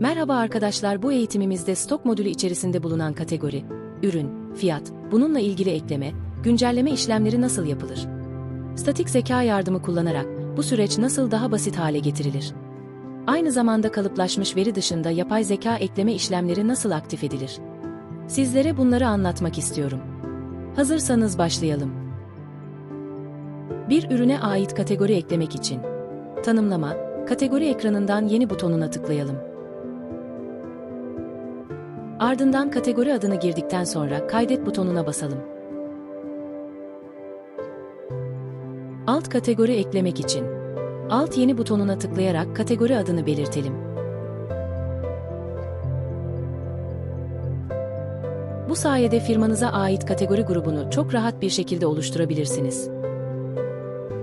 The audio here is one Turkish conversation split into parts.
Merhaba arkadaşlar bu eğitimimizde stok modülü içerisinde bulunan kategori, ürün, fiyat, bununla ilgili ekleme, güncelleme işlemleri nasıl yapılır? Statik zeka yardımı kullanarak bu süreç nasıl daha basit hale getirilir? Aynı zamanda kalıplaşmış veri dışında yapay zeka ekleme işlemleri nasıl aktif edilir? Sizlere bunları anlatmak istiyorum. Hazırsanız başlayalım. Bir ürüne ait kategori eklemek için tanımlama, kategori ekranından yeni butonuna tıklayalım. Ardından kategori adını girdikten sonra kaydet butonuna basalım. Alt kategori eklemek için alt yeni butonuna tıklayarak kategori adını belirtelim. Bu sayede firmanıza ait kategori grubunu çok rahat bir şekilde oluşturabilirsiniz.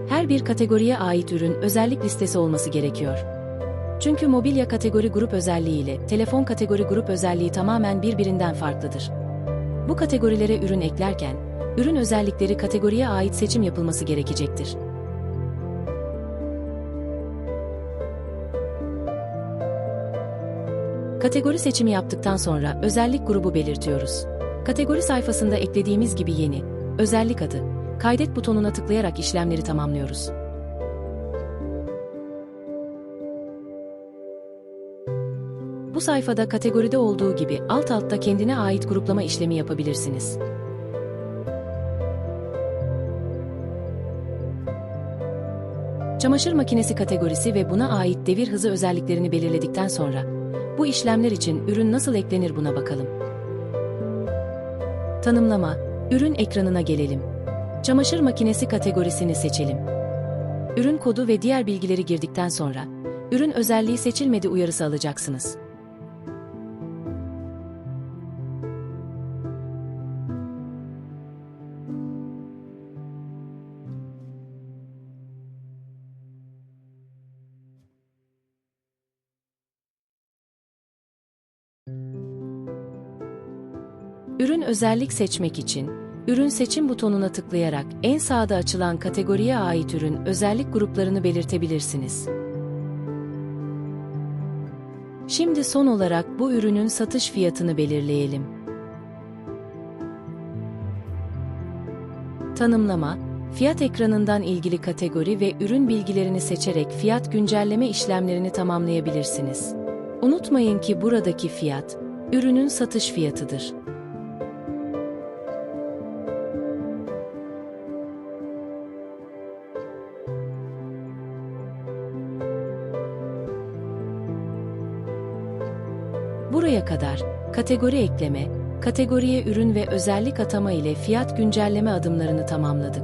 Her bir kategoriye ait ürün özellik listesi olması gerekiyor. Çünkü mobilya kategori grup özelliği ile telefon kategori grup özelliği tamamen birbirinden farklıdır. Bu kategorilere ürün eklerken, ürün özellikleri kategoriye ait seçim yapılması gerekecektir. Kategori seçimi yaptıktan sonra özellik grubu belirtiyoruz. Kategori sayfasında eklediğimiz gibi yeni, özellik adı, kaydet butonuna tıklayarak işlemleri tamamlıyoruz. Bu sayfada kategoride olduğu gibi alt altta kendine ait gruplama işlemi yapabilirsiniz. Çamaşır makinesi kategorisi ve buna ait devir hızı özelliklerini belirledikten sonra, bu işlemler için ürün nasıl eklenir buna bakalım. Tanımlama, ürün ekranına gelelim. Çamaşır makinesi kategorisini seçelim. Ürün kodu ve diğer bilgileri girdikten sonra, ürün özelliği seçilmedi uyarısı alacaksınız. Ürün özellik seçmek için, ürün seçim butonuna tıklayarak en sağda açılan kategoriye ait ürün özellik gruplarını belirtebilirsiniz. Şimdi son olarak bu ürünün satış fiyatını belirleyelim. Tanımlama, fiyat ekranından ilgili kategori ve ürün bilgilerini seçerek fiyat güncelleme işlemlerini tamamlayabilirsiniz. Unutmayın ki buradaki fiyat, ürünün satış fiyatıdır. Buraya kadar kategori ekleme, kategoriye ürün ve özellik atama ile fiyat güncelleme adımlarını tamamladık.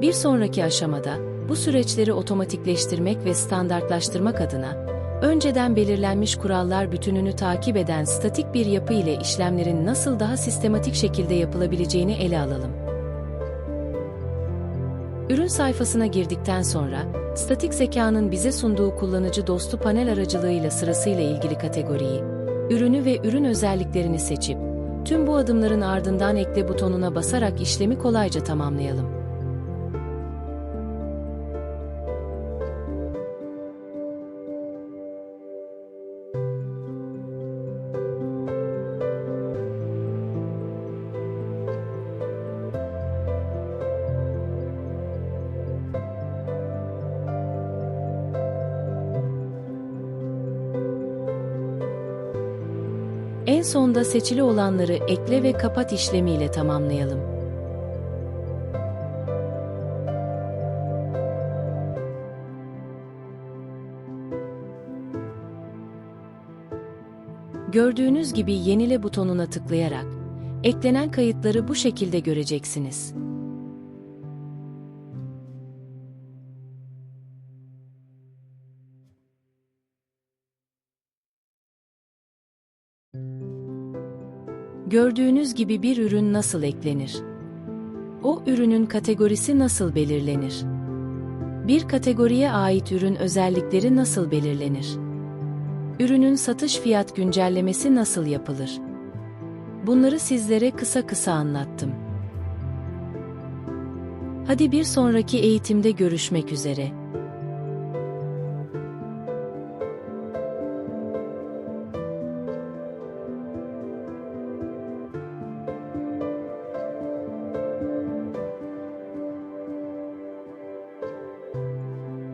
Bir sonraki aşamada bu süreçleri otomatikleştirmek ve standartlaştırmak adına önceden belirlenmiş kurallar bütününü takip eden statik bir yapı ile işlemlerin nasıl daha sistematik şekilde yapılabileceğini ele alalım. Ürün sayfasına girdikten sonra, statik zekanın bize sunduğu kullanıcı dostu panel aracılığıyla sırasıyla ilgili kategoriyi, ürünü ve ürün özelliklerini seçip, tüm bu adımların ardından ekle butonuna basarak işlemi kolayca tamamlayalım. En sonda seçili olanları ekle ve kapat işlemiyle tamamlayalım. Gördüğünüz gibi yenile butonuna tıklayarak eklenen kayıtları bu şekilde göreceksiniz. Gördüğünüz gibi bir ürün nasıl eklenir? O ürünün kategorisi nasıl belirlenir? Bir kategoriye ait ürün özellikleri nasıl belirlenir? Ürünün satış fiyat güncellemesi nasıl yapılır? Bunları sizlere kısa kısa anlattım. Hadi bir sonraki eğitimde görüşmek üzere.